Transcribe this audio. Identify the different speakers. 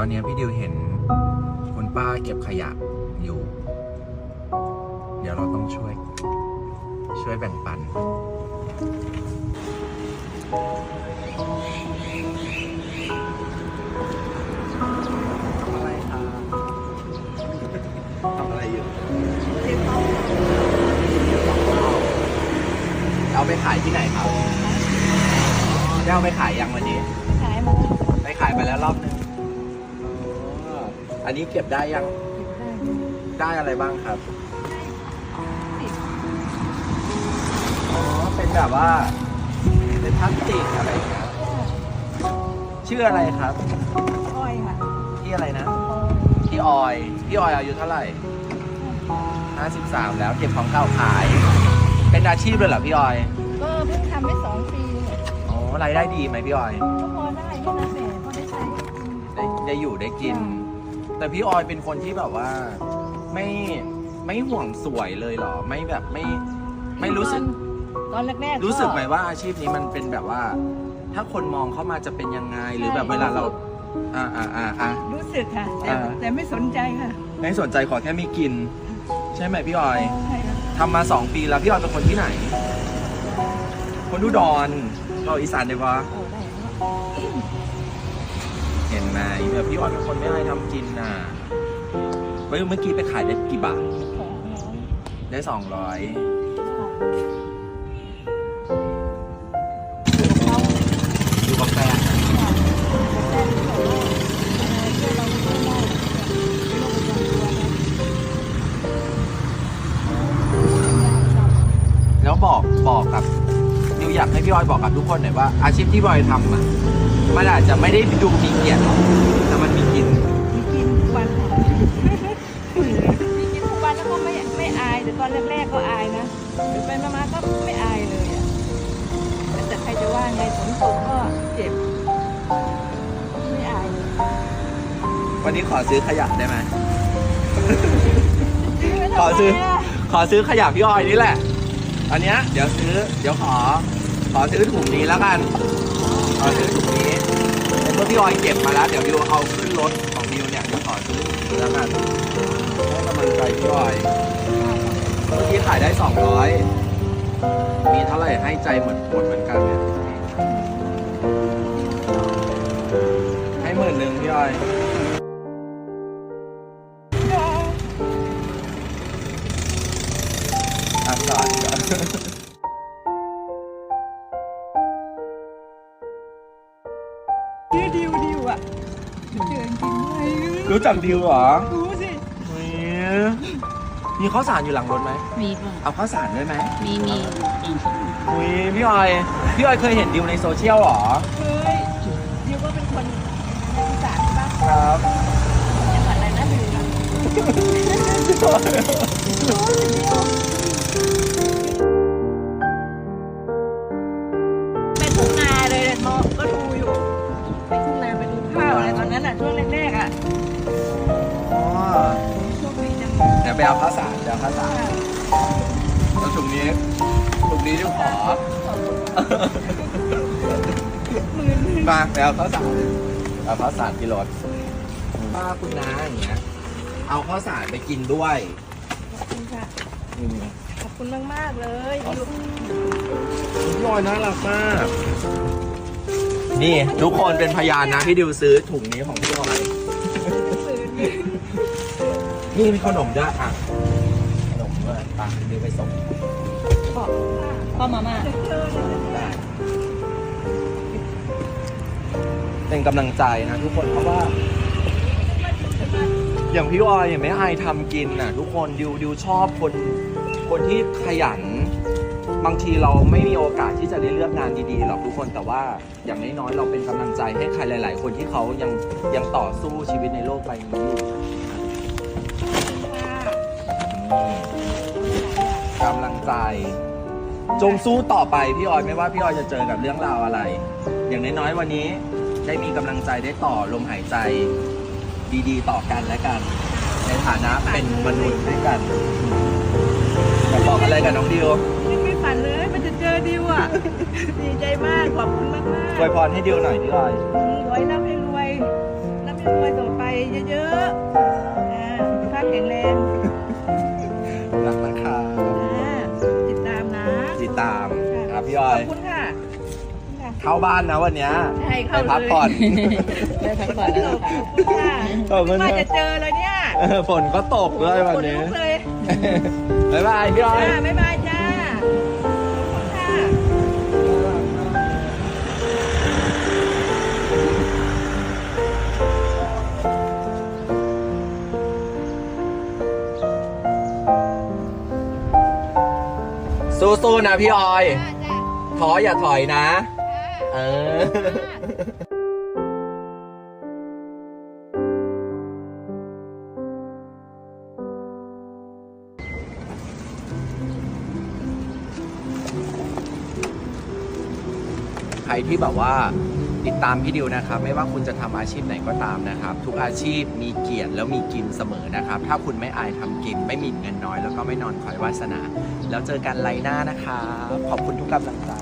Speaker 1: ตอนนี้พี่ดิวเห็นคุณป้าเก็บขยะอยู่ เดี๋ยวเราต้องช่วย ช่วยแบ่งปันอะไรครับทำอะไรอยู่เอาไปขายที่ไหนครับได้เอาไปขายยังวันนี้
Speaker 2: ขายมาแล้ว
Speaker 1: ไปขายไปแล้วรอบหนึงอ๋ ออันนี้เก็บได้ยัง ได้อะไรบ้างครับ อ๋อ เป็นแบบว่า เป็นพลาสติกอะไรอย่างเงี้ยชื่ออะไรครับ
Speaker 2: อ้อยค่ะ
Speaker 1: พี่อะไรนะ พี่ออย พี่ออยอายุเท่าไหร่ 53 แล้วเก็บของเก่าขาย เป็นอาชีพเลยเหรอพี่ออย
Speaker 2: ก็เพิ่งทำได้สองปีเนี่ย
Speaker 1: อ๋อรายได้ดีไหมพี่ออย
Speaker 2: ก็พอได้ก็นะแหมพอได้ใช้
Speaker 1: ได้ได้อยู่ได้กิน แต่พี่ออยเป็นคนที่แบบว่า ไม่ไม่ห่วงสวยเลยเหรอ ไม่แบบไม่ไม่รู้สึก
Speaker 2: ตอนแรกๆ
Speaker 1: รู้สึกไหมว่าอาชีพนี้มันเป็นแบบว่า ถ้าคนมองเข้ามาจะเป็นยังไงหรือแบบเวลาเรา อ่าอ่าอ่าอ่า
Speaker 2: รู้สึกค่ะแต่
Speaker 1: อ่า
Speaker 2: แต่ไม่สนใจค่ะ
Speaker 1: ไม่สนใจขอแค่มีกิน ใช่ไหมพี่ออย
Speaker 2: ใช่ค่ะ
Speaker 1: ทำมาสองปีแล้วพี่ออยเป็นคนที่ไหน คนอุดรเราอีสานได้ปะ
Speaker 2: โอ้ได้แล้ว
Speaker 1: เห็นไหมแบบพี่ออยเป็นคนไม่ให้ทำกินน่ะเมื่อเมื่อกี้ไปขายได้กี่บาท
Speaker 2: สองร้อย
Speaker 1: ได้สองร้อย
Speaker 2: เขา
Speaker 1: อยู่กับแฟนแล้วบอกบอกกับดิวอยากให้พี่ออยบอกกับทุกคนหน่อยว่าอาชีพที่พี่ออยทำอะ มันอาจจะไม่ได้ดูมีเกียรติหรอกแต่มันมีกิน
Speaker 2: มีกินทุกวันค่ะมีกินทุกวันแล้วก็ไม่ไม่อายแต่ตอนแรกๆก็อายนะหรือไปมาๆก็ไม่อายเลยอะแต่ใครจะว่าไงฝนตกก็เจ็บ ไม่อายเลย
Speaker 1: วันนี้ขอซื้อขยะได้ไหม
Speaker 2: ไม่
Speaker 1: ขอ
Speaker 2: ทำไม
Speaker 1: ซื้อ
Speaker 2: อะ
Speaker 1: ขอซื้อขยะพี่ออยนี่แหละ อันเนี้ยเดี๋ยวซื้อ เดี๋ยวขอ ขอซื้อถุงนี้แล้วกัน ขอซื้อถุงนี้เมื่อพี่ออยเก็บมาแล้ว เดี๋ยวดิวเอาขึ้นรถของดิวเนี่ยเดี๋ยวขอซื้อถุงนี้แล้วกันให้กำลังใจพี่ออย เมื่อกี้ขายได้ 200 มีเท่าไหร่ให้ใจเหมือนหมดเหมือนกันเนี่ยให้หมื่นหนึ่งพี่ออยอะสอนก่อน
Speaker 2: เดินกินไง
Speaker 1: รู้จักดิวเหรอ
Speaker 2: รู้สิ
Speaker 1: อุ๊ยมีข้าวสารอยู่หลังรถไหม
Speaker 3: มีป่ะ
Speaker 1: เอาข้าวสารด้วยไหม
Speaker 3: มีมีอีก
Speaker 1: อุ้ยพี่ออย พี่ออยเคยเห็นดิวในโซเชียลเหรอ
Speaker 2: เคยดิวก็เป็นคนในอีสานใช่ปะ
Speaker 1: ครับ
Speaker 2: จังหวัดอะไรนะดิว ไปเอาข้าว
Speaker 1: สารเดี๋ยวเอาข้าวสารแล้วถุงนี้ถุงนี้ดิวขอ
Speaker 2: หมื่นหนึ่ง
Speaker 1: มาไปเอาข้าวสารเอาข้าวสารที่รถป้าคุณน้าอย่างเงี้ย เอาข้าวสารไปกินด้วย
Speaker 2: ขอบคุณค่ะ
Speaker 1: อืม
Speaker 2: ขอบคุณมากๆเลยดิว
Speaker 1: พี่ออยน่ารักมาก นี่ทุกคนเป็นพยานนะที่ดิวซื้อถุงนี้ของพี่ออย นี่มีขนมด้วยอะขนมด้วยไปดิวไปส่ง
Speaker 2: ขอบคุณค่ะ
Speaker 3: พ่อมาม่า
Speaker 1: ได้เป็นกำลังใจนะทุกคนเพราะว่า อย่างพี่ออยอย่างไม่อายทำกินน่ะ ทุกคนดิวดิวชอบคน คนที่ขยัน บางทีเราไม่มีโอกาสที่จะได้เลือกงานดีๆหรอกทุกคนแต่ว่าอย่างน้อยๆเราเป็นกำลังใจให้ใครหลาย ๆ คนที่เขายังยังต่อสู้ชีวิตในโลกใบนี้อยู่ กำลังใจ จงสู้ต่อไปพี่ออยไม่ว่าพี่ออยจะเจอกับเรื่องราวอะไร อย่างน้อยๆวันนี้ได้มีกำลังใจได้ต่อลมหายใจ ดีๆ ต่อกันและกัน ในฐานะเป็นมนุษย์ด้วยกันอยากบอกอะไรกับน้องดิว
Speaker 2: ยังไม่ฝันเลยมันจะเจอดิวอะดีใจมากขอบคุณมากมาก
Speaker 1: อวยพรให้ดิวหน่อยพี่ออย
Speaker 2: รวยร่ำให้รวยร่ำให้ช่วยต่อไปเยอะๆ ข
Speaker 1: ออ
Speaker 2: อยบคุณค่ะค่ะ
Speaker 1: เข้าบ้านนะวันเนี้ย
Speaker 2: ใช่
Speaker 1: ไป
Speaker 2: เข้าเลย
Speaker 1: พักผ่อน
Speaker 3: ได้พักผ่อนแล้วนะคะ
Speaker 2: ขอบคุณค่ะ
Speaker 1: ขอบคุณ
Speaker 2: ว่า
Speaker 1: ค่ะ
Speaker 2: จะเจอเลยเนี่ย
Speaker 1: เออฝนก็ตกด้วยวัน
Speaker 2: ขน
Speaker 1: นี้
Speaker 2: ลุกเลย
Speaker 1: บ๊ายบายพี่ออย
Speaker 2: จ้าบ๊ายบายจ้าขอบคุณค่ะ
Speaker 1: สู้ๆนะพี่ออย
Speaker 2: จ้าจ้า
Speaker 1: ท้ออย่าถอยนะ เออใครที่แบบว่า ติดตามพี่ดิวนะครับ ไม่ว่าคุณจะทำอาชีพไหนก็ตามนะครับ ทุกอาชีพมีเกียรติแล้วมีกินเสมอนะครับ ถ้าคุณไม่อายทำกิน ไม่มีเงินน้อย แล้วก็ไม่นอนคอยวาสนา แล้วเจอกันไลน์หน้านะครับขอบคุณทุกกำลังใจ